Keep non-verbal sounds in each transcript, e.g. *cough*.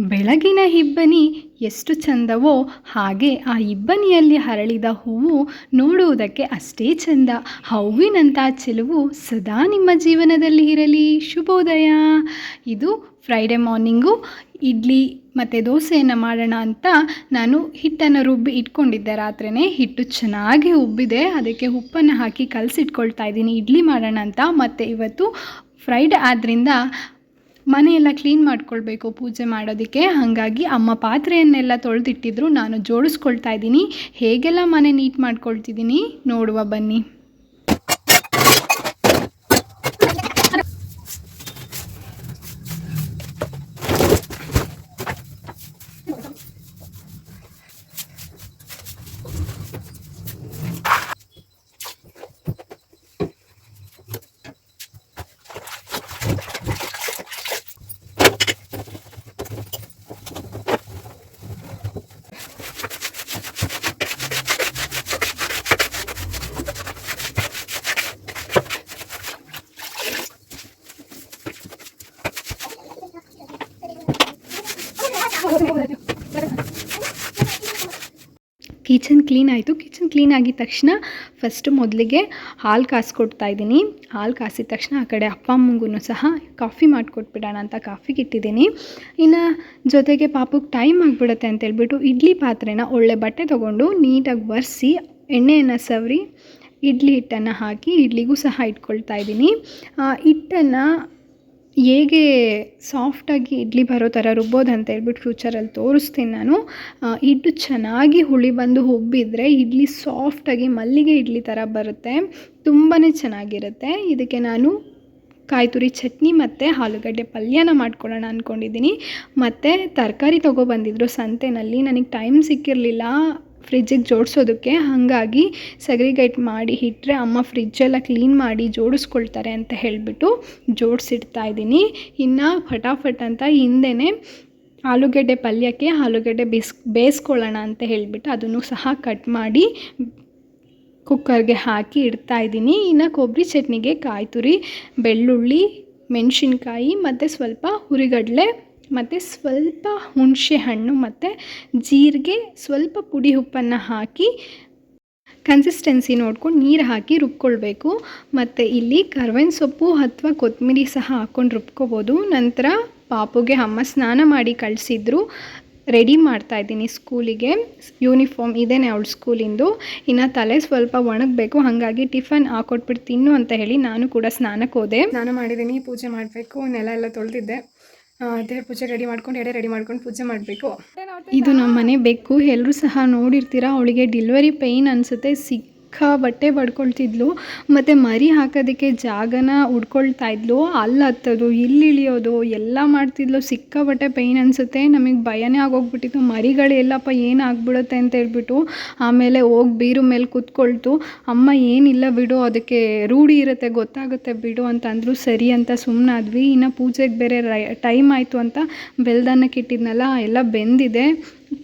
ಬೆಳಗಿನ ಇಬ್ಬನಿ ಎಷ್ಟು ಚಂದವೋ ಹಾಗೆ ಆ ಇಬ್ಬನಿಯಲ್ಲಿ ಹರಳಿದ ಹೂವು ನೋಡುವುದಕ್ಕೆ ಅಷ್ಟೇ ಚಂದ. ಹೂವಿನಂಥ ಚೆಲುವು ಸದಾ ನಿಮ್ಮ ಜೀವನದಲ್ಲಿ ಇರಲಿ. ಶುಭೋದಯ. ಇದು ಫ್ರೈಡೆ ಮಾರ್ನಿಂಗು ಇಡ್ಲಿ ಮತ್ತು ದೋಸೆಯನ್ನು ಮಾಡೋಣ ಅಂತ ನಾನು ಹಿಟ್ಟನ್ನು ರುಬ್ಬಿ ಇಟ್ಕೊಂಡಿದ್ದೆ. ರಾತ್ರಿನೇ ಹಿಟ್ಟು ಚೆನ್ನಾಗಿ ಉಬ್ಬಿದೆ. ಅದಕ್ಕೆ ಉಪ್ಪನ್ನು ಹಾಕಿ ಕಲಸಿಟ್ಕೊಳ್ತಾ ಇದ್ದೀನಿ. ಇಡ್ಲಿ ಮಾಡೋಣ ಅಂತ. ಮತ್ತು ಇವತ್ತು ಫ್ರೈಡ್ ಆದ್ದರಿಂದ ಮನೆಯೆಲ್ಲ ಕ್ಲೀನ್ ಮಾಡ್ಕೊಳ್ಬೇಕು ಪೂಜೆ ಮಾಡೋದಕ್ಕೆ. ಹಾಗಾಗಿ ಅಮ್ಮ ಪಾತ್ರೆಯನ್ನೆಲ್ಲ ತೊಳೆದಿಟ್ಟಿದ್ರು. ನಾನು ಜೋಡಿಸ್ಕೊಳ್ತಾ ಇದ್ದೀನಿ. ಹೇಗೆಲ್ಲ ಮನೆ ನೀಟ್ ಮಾಡ್ಕೊಳ್ತಿದ್ದೀನಿ ನೋಡುವ ಬನ್ನಿ. ಕಿಚನ್ ಕ್ಲೀನ್ ಆಯಿತು. ಕಿಚನ್ ಕ್ಲೀನ್ ಆಗಿದ ತಕ್ಷಣ ಫಸ್ಟು ಮೊದಲಿಗೆ ಹಾಲು ಕಾಸ್ಕೊಡ್ತಾ ಇದ್ದೀನಿ. ಹಾಲು ಕಾಸಿದ ತಕ್ಷಣ ಆ ಕಡೆ ಅಪ್ಪ ಅಮ್ಮಂಗೂ ಸಹ ಕಾಫಿ ಮಾಡಿಕೊಟ್ಬಿಡೋಣ ಅಂತ ಕಾಫಿಗೆ ಇಟ್ಟಿದ್ದೀನಿ. ಇನ್ನು ಜೊತೆಗೆ ಪಾಪಕ್ಕೆ ಟೈಮ್ ಆಗಿಬಿಡುತ್ತೆ ಅಂತೇಳ್ಬಿಟ್ಟು ಇಡ್ಲಿ ಪಾತ್ರೆನ ಒಳ್ಳೆ ಬಟ್ಟೆ ತೊಗೊಂಡು ನೀಟಾಗಿ ಒರೆಸಿ ಎಣ್ಣೆಯನ್ನು ಸವರಿ ಇಡ್ಲಿ ಹಿಟ್ಟನ್ನು ಹಾಕಿ ಇಡ್ಲಿಗೂ ಸಹ ಇಟ್ಕೊಳ್ತಾ ಇದ್ದೀನಿ. ಹಿಟ್ಟನ್ನು ಹೇಗೆ ಸಾಫ್ಟಾಗಿ ಇಡ್ಲಿ ಬರೋ ಥರ ರುಬ್ಬೋದು ಅಂತ ಹೇಳ್ಬಿಟ್ಟು ಫ್ಯೂಚರಲ್ಲಿ ತೋರಿಸ್ತೀನಿ ನಾನು. ಹಿಟ್ಟು ಚೆನ್ನಾಗಿ ಹುಳಿ ಬಂದು ಉಬ್ಬಿದ್ರೆ ಇಡ್ಲಿ ಸಾಫ್ಟಾಗಿ ಮಲ್ಲಿಗೆ ಇಡ್ಲಿ ಥರ ಬರುತ್ತೆ. ತುಂಬಾ ಚೆನ್ನಾಗಿರುತ್ತೆ. ಇದಕ್ಕೆ ನಾನು ಕಾಯಿ ತುರಿ ಚಟ್ನಿ ಮತ್ತು ಆಲೂಗಡ್ಡೆ ಪಲ್ಯನ ಮಾಡ್ಕೊಳ್ಳೋಣ ಅಂದ್ಕೊಂಡಿದ್ದೀನಿ ಮತ್ತು ತರಕಾರಿ ತೊಗೊಬಂದಿದ್ರು ಸಂತೆನಲ್ಲಿ. ನನಗೆ ಟೈಮ್ ಸಿಕ್ಕಿರಲಿಲ್ಲ. ಫ್ರಿಜ್ಜಿಗೆ ಜೋಡಿಸೋದಕ್ಕೆ, ಹಾಗಾಗಿ ಸಗ್ರಿಗೇಟ್ ಮಾಡಿ ಇಟ್ಟರೆ ಅಮ್ಮ ಫ್ರಿಜ್ಜೆಲ್ಲ ಕ್ಲೀನ್ ಮಾಡಿ ಜೋಡಿಸ್ಕೊಳ್ತಾರೆ ಅಂತ ಹೇಳಿಬಿಟ್ಟು ಜೋಡಿಸಿಡ್ತಾ ಇದ್ದೀನಿ. ಇನ್ನು ಫಟಾಫಟ್ ಅಂತ ಹಿಂದೆನೆ ಆಲೂಗಡ್ಡೆ ಪಲ್ಯಕ್ಕೆ ಆಲೂಗಡ್ಡೆ ಬೇಸ್ ಬೇಯಿಸ್ಕೊಳ್ಳೋಣ ಅಂತ ಹೇಳಿಬಿಟ್ಟು ಅದನ್ನು ಸಹ ಕಟ್ ಮಾಡಿ ಕುಕ್ಕರ್ಗೆ ಹಾಕಿ ಇಡ್ತಾ ಇದ್ದೀನಿ. ಇನ್ನು ಕೊಬ್ಬರಿ ಚಟ್ನಿಗೆ ಕಾಯಿ ತುರಿ ಬೆಳ್ಳುಳ್ಳಿ, ಮೆಣಸಿನ್ಕಾಯಿ ಮತ್ತು ಸ್ವಲ್ಪ ಹುರಿಗಡಲೆ ಮತ್ತು ಸ್ವಲ್ಪ ಹುಣಸೆ ಹಣ್ಣು ಮತ್ತು ಜೀರಿಗೆ, ಸ್ವಲ್ಪ ಪುಡಿ ಉಪ್ಪನ್ನು ಹಾಕಿ ಕನ್ಸಿಸ್ಟೆನ್ಸಿ ನೋಡ್ಕೊಂಡು ನೀರು ಹಾಕಿ ರುಬ್ಕೊಳ್ಬೇಕು. ಮತ್ತು ಇಲ್ಲಿ ಕರ್ವೇನ್ ಸೊಪ್ಪು ಅಥವಾ ಕೊತ್ತಂಬರಿ ಸಹ ಹಾಕ್ಕೊಂಡು ರುಬ್ಕೋಬೋದು. ನಂತರ ಪಾಪುಗೆ ಅಮ್ಮ ಸ್ನಾನ ಮಾಡಿ ಕಳಿಸಿದ್ರು. ರೆಡಿ ಮಾಡ್ತಾ ಇದ್ದೀನಿ ಸ್ಕೂಲಿಗೆ. ಯೂನಿಫಾರ್ಮ್ ಇದೇನೆ ಅವಳು ಸ್ಕೂಲಿಂದು. ಇನ್ನು ತಲೆ ಸ್ವಲ್ಪ ಒಣಗಬೇಕು, ಹಾಗಾಗಿ ಟಿಫನ್ ಹಾಕೊಟ್ಬಿಟ್ಟು ತಿನ್ನು ಅಂತ ಹೇಳಿ ನಾನು ಕೂಡ ಸ್ನಾನಕ್ಕೆ ಹೋದೆ ಸ್ನಾನ ಮಾಡಿದ್ದೀನಿ, ಪೂಜೆ ಮಾಡಬೇಕು, ನೆಲ ಎಲ್ಲ ತೊಳೆದಿದ್ದೆ. ದೇವ್ರ ಪೂಜೆ ರೆಡಿ ಮಾಡ್ಕೊಂಡು, ಎಡೆ ರೆಡಿ ಮಾಡ್ಕೊಂಡು ಪೂಜೆ ಮಾಡಬೇಕು. ಇದು ನಮ್ಮ ಮನೆ ಬೆಕ್ಕು. ಎಲ್ಲರೂ ಸಹ ನೋಡಿರ್ತೀರಾ, ಅವಳಿಗೆ ಡೆಲಿವರಿ ಪೇಯ್ನ್ ಅನಿಸುತ್ತೆ ಸಿಕ್ಕಾಬಟ್ಟೆ ಬಡ್ಕೊಳ್ತಿದ್ಲು, ಮತ್ತು ಮರಿ ಹಾಕೋದಕ್ಕೆ ಜಾಗನ ಹುಡ್ಕೊಳ್ತಾ ಇದ್ಲು. ಅಲ್ಲಿ ಹತ್ತೋದು, ಇಲ್ಲಿ ಇಳಿಯೋದು, ಎಲ್ಲ ಮಾಡ್ತಿದ್ಲು. ಸಿಕ್ಕಾಬಟ್ಟೆ ಪೈನ್ ಅನಿಸುತ್ತೆ, ನಮಗೆ ಭಯನೇ ಆಗೋಗ್ಬಿಟ್ಟಿತ್ತು. ಮರಿಗಳು ಎಲ್ಲಪ್ಪ ಏನು ಆಗ್ಬಿಡುತ್ತೆ ಅಂತ ಹೇಳ್ಬಿಟ್ಟು ಆಮೇಲೆ ಹೋಗಿ ಬೀರು ಮೇಲೆ ಕೂತ್ಕೊಳ್ತು. ಅಮ್ಮ ಏನಿಲ್ಲ ಬಿಡು, ಅದಕ್ಕೆ ರೂಢಿ ಇರುತ್ತೆ, ಗೊತ್ತಾಗುತ್ತೆ ಬಿಡು ಅಂತ ಅಂದರು ಸರಿ ಅಂತ ಸುಮ್ಮನಾದ್ವಿ ಇನ್ನು ಪೂಜೆಗೆ ಬೇರೆ ರೈ ಟೈಮ್ ಆಯಿತು ಅಂತ ಬೆಲ್ದನ್ನಕ್ಕೆ ಇಟ್ಟಿದ್ನಲ್ಲ ಎಲ್ಲ ಬೆಂದಿದೆ.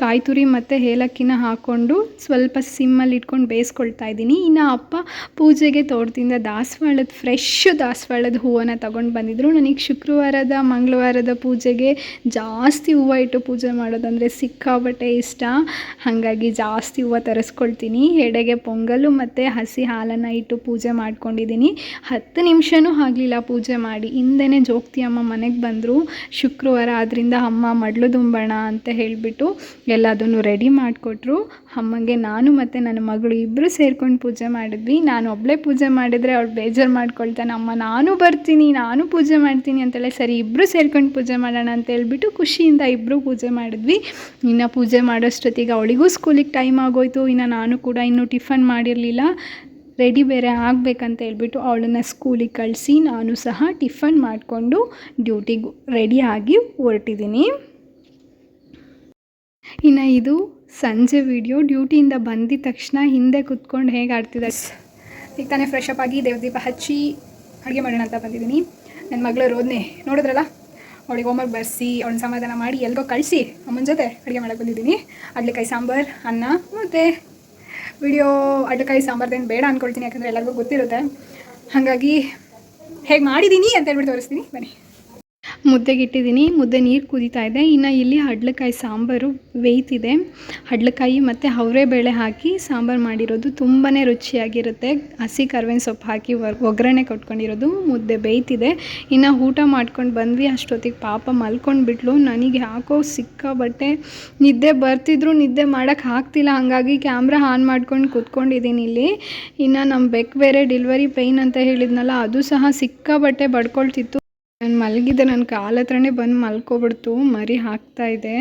ಕಾಯಿ ತುರಿ ಮತ್ತು ಏಲಕ್ಕಿನ ಹಾಕ್ಕೊಂಡು ಸ್ವಲ್ಪ ಸಿಮ್ಮಲ್ಲಿ ಇಟ್ಕೊಂಡು ಬೇಯಿಸ್ಕೊಳ್ತಾ ಇದ್ದೀನಿ. ಇನ್ನು ಅಪ್ಪ ಪೂಜೆಗೆ ತೋಟದಿಂದ ದಾಸವಾಳದ ಫ್ರೆಶ್ ದಾಸವಾಳದ ಹೂವನ್ನು ತಗೊಂಡು ಬಂದಿದ್ದರು ನನಗೆ ಶುಕ್ರವಾರದ, ಮಂಗಳವಾರದ ಪೂಜೆಗೆ ಜಾಸ್ತಿ ಹೂವು ಇಟ್ಟು ಪೂಜೆ ಮಾಡೋದಂದರೆ ಸಿಕ್ಕಾಬಟ್ಟೆ ಇಷ್ಟ. ಹಾಗಾಗಿ ಜಾಸ್ತಿ ಹೂವು ತರಿಸ್ಕೊಳ್ತೀನಿ. ಎಡೆಗೆ ಪೊಂಗಲು ಮತ್ತು ಹಸಿ ಹಾಲನ್ನು ಇಟ್ಟು ಪೂಜೆ ಮಾಡ್ಕೊಂಡಿದ್ದೀನಿ. ಹತ್ತು ನಿಮಿಷನೂ ಆಗಲಿಲ್ಲ ಪೂಜೆ ಮಾಡಿ. ಹಿಂದೆನೇ ಜೋಗ್ತಿ ಅಮ್ಮ ಮನೆಗೆ ಬಂದರು. ಶುಕ್ರವಾರ ಆದ್ದರಿಂದ ಅಮ್ಮ ಮಡ್ಲು ದುಂಬಣ ಅಂತ ಹೇಳಿಬಿಟ್ಟು ಎಲ್ಲದನ್ನು ರೆಡಿ ಮಾಡಿಕೊಟ್ರು. ಅಮ್ಮಂಗೆ ನಾನು ಮತ್ತು ನನ್ನ ಮಗಳು ಇಬ್ಬರು ಸೇರ್ಕೊಂಡು ಪೂಜೆ ಮಾಡಿದ್ವಿ. ನಾನು ಒಬ್ಬಳೇ ಪೂಜೆ ಮಾಡಿದರೆ ಅವ್ಳು ಬೇಜಾರು ಮಾಡ್ಕೊಳ್ತಾನೆ. ಅಮ್ಮ, ನಾನು ಬರ್ತೀನಿ, ನಾನು ಪೂಜೆ ಮಾಡ್ತೀನಿ ಅಂತೇಳಿ ಸರಿ ಇಬ್ಬರು ಸೇರ್ಕೊಂಡು ಪೂಜೆ ಮಾಡೋಣ ಅಂತ ಹೇಳ್ಬಿಟ್ಟು ಖುಷಿಯಿಂದ ಇಬ್ಬರು ಪೂಜೆ ಮಾಡಿದ್ವಿ. ಇನ್ನು ಪೂಜೆ ಮಾಡೋಷ್ಟೊತ್ತಿಗೆ ಅವಳಿಗೂ ಸ್ಕೂಲಿಗೆ ಟೈಮ್ ಆಗೋಯ್ತು. ಇನ್ನು ನಾನು ಕೂಡ ಇನ್ನೂ ಟಿಫನ್ ಮಾಡಿರಲಿಲ್ಲ. ರೆಡಿ ಬೇರೆ ಆಗಬೇಕಂತ ಹೇಳ್ಬಿಟ್ಟು ಅವಳನ್ನು ಸ್ಕೂಲಿಗೆ ಕಳಿಸಿ ನಾನು ಸಹ ಟಿಫನ್ ಮಾಡಿಕೊಂಡು ಡ್ಯೂಟಿಗೆ ರೆಡಿಯಾಗಿ ಹೊರಟಿದ್ದೀನಿ. ಇನ್ನು ಇದು ಸಂಜೆ ವಿಡಿಯೋ ಡ್ಯೂಟಿಯಿಂದ ಬಂದಿದ ತಕ್ಷಣ ಹಿಂದೆ ಕುತ್ಕೊಂಡು ಹೇಗೆ ಆಡ್ತಿದ್ದೆ ಈಗ ತಾನೇ ಫ್ರೆಶ್ ಅಪ್ ಆಗಿ ದೇವ್ರ ದೀಪ ಹಚ್ಚಿ ಅಡುಗೆ ಮಾಡೋಣ ಅಂತ ಬಂದಿದ್ದೀನಿ. ನನ್ನ ಮಗಳು ರೋದ್ನೆ ನೋಡಿದ್ರಲ್ಲ? ಅವಳಿಗೆ ಹೋಮ್ವರ್ಕ್ ಬರೆಸಿ ಅವಳನ್ನ ಸಮಾಧಾನ ಮಾಡಿ ಎಲ್ಗೋ ಕಳಿಸಿ ಅಮ್ಮನ ಜೊತೆ ಅಡುಗೆ ಮಾಡಕ್ಕೆ ಬಂದಿದ್ದೀನಿ. ಅಡ್ಲೆಕಾಯಿ ಸಾಂಬಾರು ಅನ್ನ ಮತ್ತು ವಿಡಿಯೋ ಅಡ್ಲೆಕಾಯಿ ಸಾಂಬಾರ್ದೇನು ಬೇಡ ಅಂದ್ಕೊಳ್ತೀನಿ ಯಾಕಂದರೆ ಎಲ್ಲರಿಗೂ ಗೊತ್ತಿರುತ್ತೆ. ಹಾಗಾಗಿ ಹೇಗೆ ಮಾಡಿದ್ದೀನಿ ಅಂತ ಹೇಳ್ಬಿಟ್ಟು ತೋರಿಸ್ತೀನಿ. ಬನ್ನಿ. ಮುದ್ದೆಗೆ ಇಟ್ಟಿದ್ದೀನಿ ಮುದ್ದೆ ನೀರು ಕುದೀತಾ ಇದೆ. ಇನ್ನು ಇಲ್ಲಿ ಹಡ್ಲಕಾಯಿ ಸಾಂಬಾರು ವೇಯ್ತಿದೆ. ಹಡ್ಲಕಾಯಿ ಮತ್ತು ಅವರೇ ಬೇಳೆ ಹಾಕಿ ಸಾಂಬಾರು ಮಾಡಿರೋದು ತುಂಬಾ ರುಚಿಯಾಗಿರುತ್ತೆ. ಹಸಿ ಕರ್ಬೇವಿನ ಸೊಪ್ಪು ಹಾಕಿ ಒಗ್- ಒಗ್ಗರಣೆ ಕೊಟ್ಕೊಂಡಿರೋದು ಮುದ್ದೆ ಬೇಯ್ತಿದೆ. ಇನ್ನು ಊಟ ಮಾಡ್ಕೊಂಡು ಬಂದ್ವಿ, ಅಷ್ಟೊತ್ತಿಗೆ ಪಾಪ ಮಲ್ಕೊಂಡು ಬಿಟ್ಲು ನನಗೆ ಯಾಕೋ ಸಿಕ್ಕಾಬಟ್ಟೆ ನಿದ್ದೆ ಬರ್ತಿದ್ರು, ನಿದ್ದೆ ಮಾಡೋಕ್ಕೆ ಆಗ್ತಿಲ್ಲ. ಹಾಗಾಗಿ ಕ್ಯಾಮ್ರಾ ಆನ್ ಮಾಡ್ಕೊಂಡು ಕೂತ್ಕೊಂಡಿದ್ದೀನಿ ಇಲ್ಲಿ. ಇನ್ನು ನಮ್ಮ ಬೆಕ್ ಬೇರೆ ಡೆಲಿವರಿ ಪೇಯ್ನ್ ಅಂತ ಹೇಳಿದ್ನಲ್ಲ, ಅದು ಸಹ ಸಿಕ್ಕಾಬಟ್ಟೆ ಬಡ್ಕೊಳ್ತಿತ್ತು. ನಾನು ಮಲಗಿದ್ದೆ ನನ್ನ ಕಾಲ ಹತ್ರನೇ ಬಂದು ಮಲ್ಕೊಬಿಡ್ತು ಮರಿ ಹಾಕ್ತಾ ಇದೆ.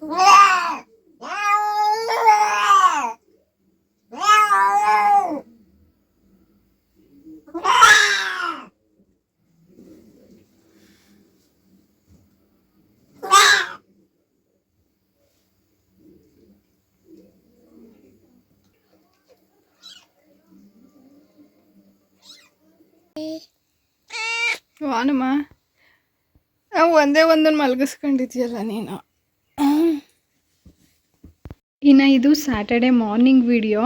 *laughs* ವಾನಮ್ಮ ಒಂದೇ ಒಂದನ್ನು ಮಲಗಿಸ್ಕೊಂಡಿದ್ಯಲ್ಲ ನೀನು? ಇನ್ನು ಇದು ಸ್ಯಾಟರ್ಡೆ ಮಾರ್ನಿಂಗ್ ವಿಡಿಯೋ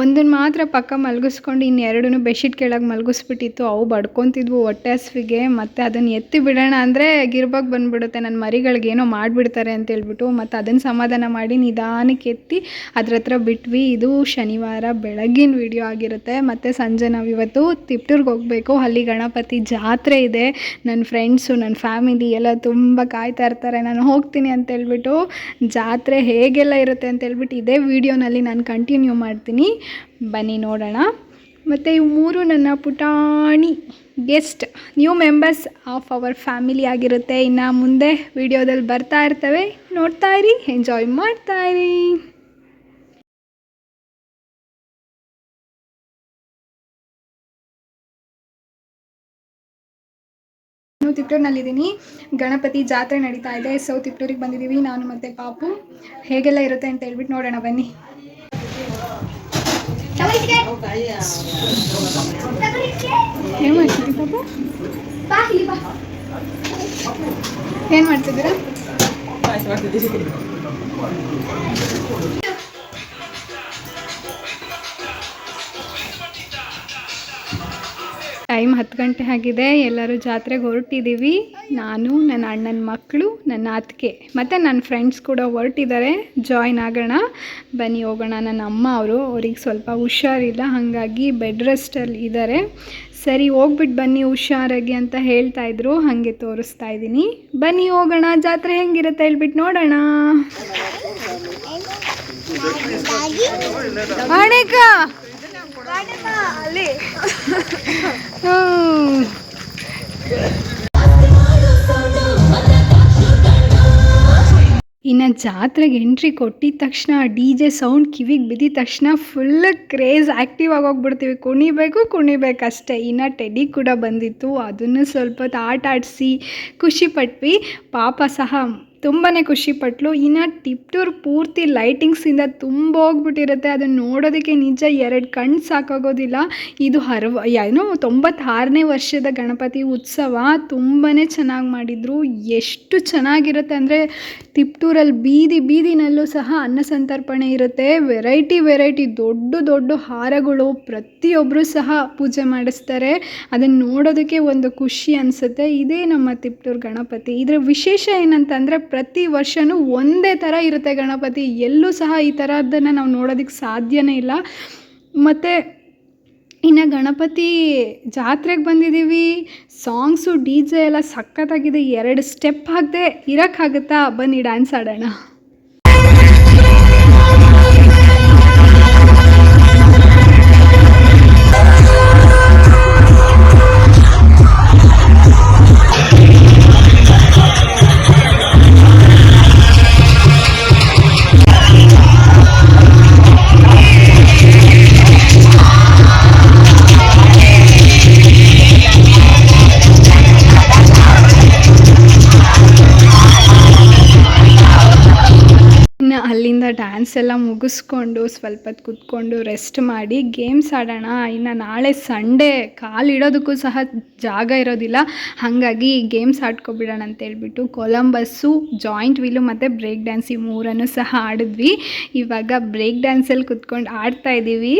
ಒಂದನ್ನು ಮಾತ್ರ ಪಕ್ಕ ಮಲಗಿಸ್ಕೊಂಡು ಇನ್ನೆರಡೂ ಬೆಡ್ಶೀಟ್ ಕೆಳಗೆ ಮಲಗಿಸ್ಬಿಟ್ಟಿತ್ತು. ಅವು ಬಡ್ಕೊತಿದ್ವು ಹೊಟ್ಟೆ ಹಸ್ವಿಗೆ. ಮತ್ತು ಅದನ್ನು ಎತ್ತಿ ಬಿಡೋಣ ಅಂದರೆ ಗಿರ್ಬಾಗ್ ಬಂದುಬಿಡುತ್ತೆ. ನನ್ನ ಮರಿಗಳಿಗೆ ಏನೋ ಮಾಡಿಬಿಡ್ತಾರೆ ಅಂತ ಹೇಳ್ಬಿಟ್ಟು ಮತ್ತು ಅದನ್ನು ಸಮಾಧಾನ ಮಾಡಿ ನಿಧಾನಕ್ಕೆ ಎತ್ತಿ ಅದ್ರ ಹತ್ರ ಬಿಟ್ವಿ. ಇದು ಶನಿವಾರ ಬೆಳಗಿನ ವಿಡಿಯೋ ಆಗಿರುತ್ತೆ. ಮತ್ತು ಸಂಜೆ ನಾವು ಇವತ್ತು ತಿಪ್ಟೂರ್ಗೆ ಹೋಗಬೇಕು. ಅಲ್ಲಿ ಗಣಪತಿ ಜಾತ್ರೆ ಇದೆ. ನನ್ನ ಫ್ರೆಂಡ್ಸು ನನ್ನ ಫ್ಯಾಮಿಲಿ ಎಲ್ಲ ತುಂಬ ಕಾಯ್ತಾ ಇರ್ತಾರೆ. ನಾನು ಹೋಗ್ತೀನಿ ಅಂತ ಹೇಳ್ಬಿಟ್ಟು ಜಾತ್ರೆ ಹೇಗೆಲ್ಲ ಇರುತ್ತೆ ಅಂತ ಹೇಳ್ಬಿಟ್ಟು ಇದೇ ವಿಡಿಯೋನಲ್ಲಿ ನಾನು ಕಂಟಿನ್ಯೂ ಮಾಡ್ತೀನಿ. ಬನ್ನಿ ನೋಡೋಣ. ಮತ್ತು ಇವು ಮೂರು ನನ್ನ ಪುಟಾಣಿ guest new members of our family ಆಗಿರುತ್ತೆ. ಇನ್ನು ಮುಂದೆ ವಿಡಿಯೋದಲ್ಲಿ ಬರ್ತಾ ಇರ್ತವೆ. ನೋಡ್ತಾ ಇರಿ ಎಂಜಾಯ್ ಮಾಡ್ತಾ ಇರಿ. ತಿಪ್ಟೂರಿನಲ್ಲಿದ್ದೀನಿ. ಗಣಪತಿ ಜಾತ್ರೆ ನಡೀತಾ ಇದೆ. ಸೊ ತಿಪ್ಟೂರಿಗೆ ಬಂದಿದ್ದೀವಿ. ನಾನು ಮತ್ತು ಪಾಪು. ಹೇಗೆಲ್ಲ ಇರುತ್ತೆ ಅಂತ ಹೇಳ್ಬಿಟ್ಟು ನೋಡೋಣ. ಬನ್ನಿ. ಏನು ಪಾಪು? ಏನು ಮಾಡ್ತಿದ್ದೀರಾ? ಹತ್ತು ಗಂಟೆ ಆಗಿದೆ. ಎಲ್ಲರೂ ಜಾತ್ರೆಗೆ ಹೊರಟಿದ್ದೀವಿ. ನಾನು ನನ್ನ ಅಣ್ಣನ ಮಕ್ಕಳು ನನ್ನ ಅತ್ತಿಗೆ ಮತ್ತು ನನ್ನ ಫ್ರೆಂಡ್ಸ್ ಕೂಡ ಹೊರಟಿದ್ದಾರೆ. ಜಾಯ್ನ್ ಆಗೋಣ. ಬನ್ನಿ ಹೋಗೋಣ. ನನ್ನ ಅಮ್ಮ ಅವರು ಅವ್ರಿಗೆ ಸ್ವಲ್ಪ ಹುಷಾರಿಲ್ಲ. ಹಾಗಾಗಿ ಬೆಡ್ ರೆಸ್ಟಲ್ಲಿ ಇದ್ದಾರೆ. ಸರಿ ಹೋಗ್ಬಿಟ್ಟು ಬನ್ನಿ ಹುಷಾರಾಗಿ ಅಂತ ಹೇಳ್ತಾ ಇದ್ರು. ಹಾಗೆ ತೋರಿಸ್ತಾ ಇದ್ದೀನಿ. ಬನ್ನಿ ಹೋಗೋಣ. ಜಾತ್ರೆ ಹೆಂಗಿರುತ್ತೆ ಹೇಳ್ಬಿಟ್ಟು ನೋಡೋಣ. ಅಣೇಕ. ಇನ್ನು ಜಾತ್ರೆಗೆ ಎಂಟ್ರಿ ಕೊಟ್ಟಿದ ತಕ್ಷಣ ಡಿ ಜೆ ಸೌಂಡ್ ಕಿವಿಗೆ ಬಿದ್ದಿದ ತಕ್ಷಣ ಫುಲ್ ಕ್ರೇಜ್ ಆ್ಯಕ್ಟಿವ್ ಆಗೋಗ್ಬಿಡ್ತೀವಿ ಕುಣಿಬೇಕು ಕುಣಿಬೇಕಷ್ಟೇ ಇನ್ನು ಟೆಡಿ ಕೂಡ ಬಂದಿತ್ತು. ಅದನ್ನು ಸ್ವಲ್ಪ ಹೊತ್ತು ಆಟ ಆಡಿಸಿ ಖುಷಿಪಟ್ವಿ ಪಾಪ ಸಹ ತುಂಬಾ ಖುಷಿಪಟ್ಲು ಇನ್ನು ಟಿಪ್ಟೂರ್ ಪೂರ್ತಿ ಲೈಟಿಂಗ್ಸಿಂದ ತುಂಬ ಹೋಗ್ಬಿಟ್ಟಿರುತ್ತೆ ಅದನ್ನು ನೋಡೋದಕ್ಕೆ ನಿಜ ಎರಡು ಕಣ್ಣು ಸಾಕಾಗೋದಿಲ್ಲ. ಇದು ಹರವ, ಏನು ತೊಂಬತ್ತಾರನೇ ವರ್ಷದ ಗಣಪತಿ ಉತ್ಸವ. ತುಂಬಾ ಚೆನ್ನಾಗಿ ಮಾಡಿದರು. ಎಷ್ಟು ಚೆನ್ನಾಗಿರುತ್ತೆ ಅಂದರೆ ತಿಪ್ಟೂರಲ್ಲಿ ಬೀದಿ ಬೀದಿನಲ್ಲೂ ಸಹ ಅನ್ನ ಸಂತರ್ಪಣೆ ಇರುತ್ತೆ. ವೆರೈಟಿ ವೆರೈಟಿ ದೊಡ್ಡ ದೊಡ್ಡ ಹಾರಗಳು ಪ್ರತಿಯೊಬ್ಬರು ಸಹ ಪೂಜೆ ಮಾಡಿಸ್ತಾರೆ. ಅದನ್ನು ನೋಡೋದಕ್ಕೆ ಒಂದು ಖುಷಿ ಅನಿಸುತ್ತೆ. ಇದೇ ನಮ್ಮ ತಿಪ್ಟೂರು ಗಣಪತಿ. ಇದರ ವಿಶೇಷ ಏನಂತಂದರೆ ಪ್ರತಿ ವರ್ಷವೂ ಒಂದೇ ಥರ ಇರುತ್ತೆ ಗಣಪತಿ. ಎಲ್ಲೂ ಸಹ ಈ ಥರದ್ದನ್ನು ನಾವು ನೋಡೋದಕ್ಕೆ ಸಾಧ್ಯವೇ ಇಲ್ಲ. ಮತ್ತು ಇನ್ನು ಗಣಪತಿ ಜಾತ್ರೆಗೆ ಬಂದಿದ್ದೀವಿ ಸಾಂಗ್ಸು, ಡಿ ಜೆ ಎಲ್ಲ ಸಖತ್ತಾಗಿದೆ. ಎರಡು ಸ್ಟೆಪ್ ಹಾಕದೆ ಇರೋಕ್ಕಾಗುತ್ತಾ? ಬನ್ನಿ ಡ್ಯಾನ್ಸ್ ಆಡೋಣ. ಅಲ್ಲಿಂದ ಡ್ಯಾನ್ಸ್ ಎಲ್ಲ ಮುಗಿಸ್ಕೊಂಡು ಸ್ವಲ್ಪ ಹೊತ್ತು ಕುತ್ಕೊಂಡು ರೆಸ್ಟ್ ಮಾಡಿ ಗೇಮ್ಸ್ ಆಡೋಣ. ಇನ್ನು ನಾಳೆ ಸಂಡೇ ಕಾಲಿಡೋದಕ್ಕೂ ಸಹ ಜಾಗ ಇರೋದಿಲ್ಲ. ಹಾಗಾಗಿ ಗೇಮ್ಸ್ ಆಡ್ಕೊಬಿಡೋಣ ಅಂತ ಹೇಳ್ಬಿಟ್ಟು ಕೊಲಂಬಸ್ಸು ಜಾಯಿಂಟ್ ವೀಲು ಮತ್ತು ಬ್ರೇಕ್ ಡ್ಯಾನ್ಸ್ ಈ ಮೂರನ್ನು ಸಹ ಆಡಿದ್ವಿ. ಇವಾಗ ಬ್ರೇಕ್ ಡ್ಯಾನ್ಸಲ್ಲಿ ಕುತ್ಕೊಂಡು ಆಡ್ತಾ ಇದ್ದೀವಿ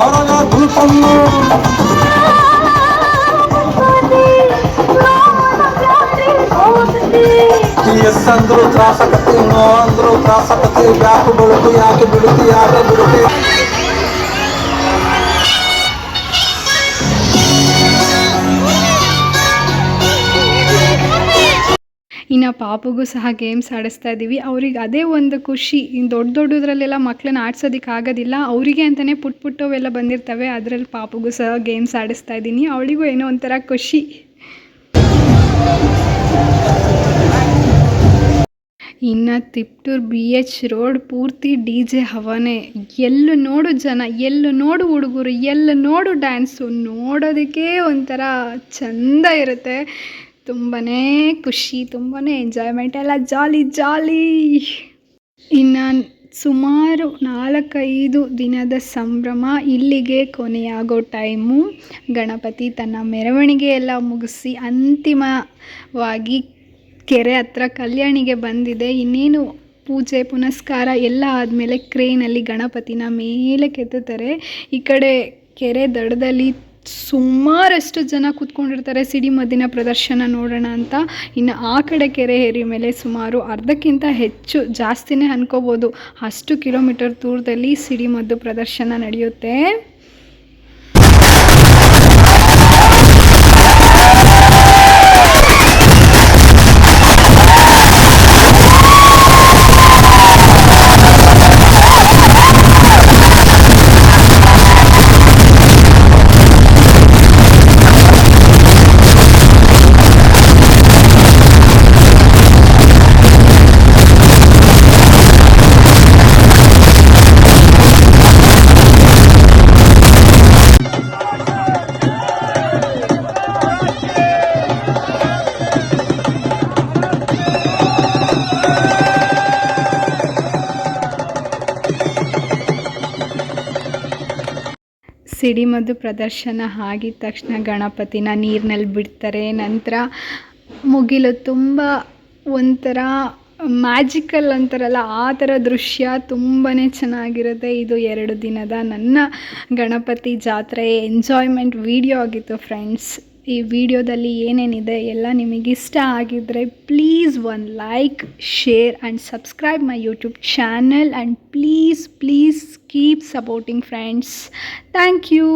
ಹೊರಗ ಎಸ್ ತ್ರಾಸಕತಿ ನೋ ಅಂದ್ರು ಯಾಕೆ ಯಾಕೆ ಬಿಡುತ್ತಿ ಯಾಕೆ ಬಿಡುತ್ತಿ ಇನ್ನು ಪಾಪುಗೂ ಸಹ ಗೇಮ್ಸ್ ಆಡಿಸ್ತಾ ಇದ್ದೀವಿ. ಅವ್ರಿಗೆ ಅದೇ ಒಂದು ಖುಷಿ. ದೊಡ್ಡ ದೊಡ್ಡದ್ರಲ್ಲೆಲ್ಲ ಮಕ್ಕಳನ್ನ ಆಡ್ಸೋದಕ್ಕೆ ಆಗೋದಿಲ್ಲ ಅವರಿಗೆ ಅಂತಲೇ ಪುಟ್ ಪುಟ್ಟವೆಲ್ಲ ಬಂದಿರ್ತವೆ. ಅದರಲ್ಲಿ ಪಾಪುಗೂ ಸಹ ಗೇಮ್ಸ್ ಆಡಿಸ್ತಾ ಇದ್ದೀನಿ. ಅವಳಿಗೂ ಏನೋ ಒಂಥರ ಖುಷಿ. ಇನ್ನು ತಿಪ್ಟೂರು ಬಿ ಎಚ್ ರೋಡ್ ಪೂರ್ತಿ ಡಿ ಜೆ ಹವಾನೆ. ಎಲ್ಲು ನೋಡು ಜನ, ಎಲ್ಲಿ ನೋಡು ಹುಡುಗರು, ಎಲ್ಲಿ ನೋಡು ಡ್ಯಾನ್ಸು. ನೋಡೋದಕ್ಕೆ ಒಂಥರ ಚಂದ ಇರುತ್ತೆ. ತುಂಬಾ ಖುಷಿ ತುಂಬಾ ಎಂಜಾಯ್ಮೆಂಟ್. ಎಲ್ಲ ಜಾಲಿ ಜಾಲಿ. ಇನ್ನು ಸುಮಾರು ನಾಲ್ಕೈದು ದಿನದ ಸಂಭ್ರಮ ಇಲ್ಲಿಗೆ ಕೊನೆಯಾಗೋ ಟೈಮು. ಗಣಪತಿ ತನ್ನ ಮೆರವಣಿಗೆ ಎಲ್ಲ ಮುಗಿಸಿ ಅಂತಿಮವಾಗಿ ಕೆರೆ ಹತ್ರ ಕಲ್ಯಾಣಿಗೆ ಬಂದಿದೆ. ಇನ್ನೇನು ಪೂಜೆ, ಪುನಸ್ಕಾರ ಎಲ್ಲ ಆದಮೇಲೆ ಕ್ರೇನಲ್ಲಿ ಗಣಪತಿನ ಮೇಲೆ ಕೆತ್ತುತ್ತಾರೆ. ಈ ಕಡೆ ಕೆರೆ ದಡದಲ್ಲಿ ಸುಮಾರಷ್ಟು ಜನ ಕೂತ್ಕೊಂಡಿರ್ತಾರೆ. ಸಿಡಿಮದ್ದಿನ ಪ್ರದರ್ಶನ ನೋಡೋಣ ಅಂತ. ಇನ್ನು ಆ ಕಡೆ ಕೆರೆ ಏರಿ ಮೇಲೆ ಸುಮಾರು ಅರ್ಧಕ್ಕಿಂತ ಹೆಚ್ಚು ಜಾಸ್ತಿನೇ ಅನ್ಕೋಬೋದು. ಅಷ್ಟು ಕಿಲೋಮೀಟರ್ ದೂರದಲ್ಲಿ ಸಿಡಿಮದ್ದು ಪ್ರದರ್ಶನ ನಡೆಯುತ್ತೆ. ಸಿಡಿಮದ್ದು ಪ್ರದರ್ಶನ ಆಗಿದ ತಕ್ಷಣ ಗಣಪತಿನ ನೀರಿನಲ್ಲಿ ಬಿಡ್ತಾರೆ. ನಂತರ ಮುಗಿಲು ತುಂಬ ಒಂಥರ ಮ್ಯಾಜಿಕಲ್ ಅಂತಾರಲ್ಲ, ಆ ಥರ ದೃಶ್ಯ ತುಂಬಾ ಚೆನ್ನಾಗಿರುತ್ತೆ. ಇದು ಎರಡು ದಿನದ ನನ್ನ ಗಣಪತಿ ಜಾತ್ರೆ ಎಂಜಾಯ್ಮೆಂಟ್ ವೀಡಿಯೋ ಆಗಿತ್ತು ಫ್ರೆಂಡ್ಸ್ ಈ ವಿಡಿಯೋದಲ್ಲಿ ಏನೇನಿದೆ ಎಲ್ಲ ನಿಮಗೆ ಇಷ್ಟ ಆಗಿದ್ದರೆ please one like share and subscribe my YouTube channel and please please keep supporting friends thank you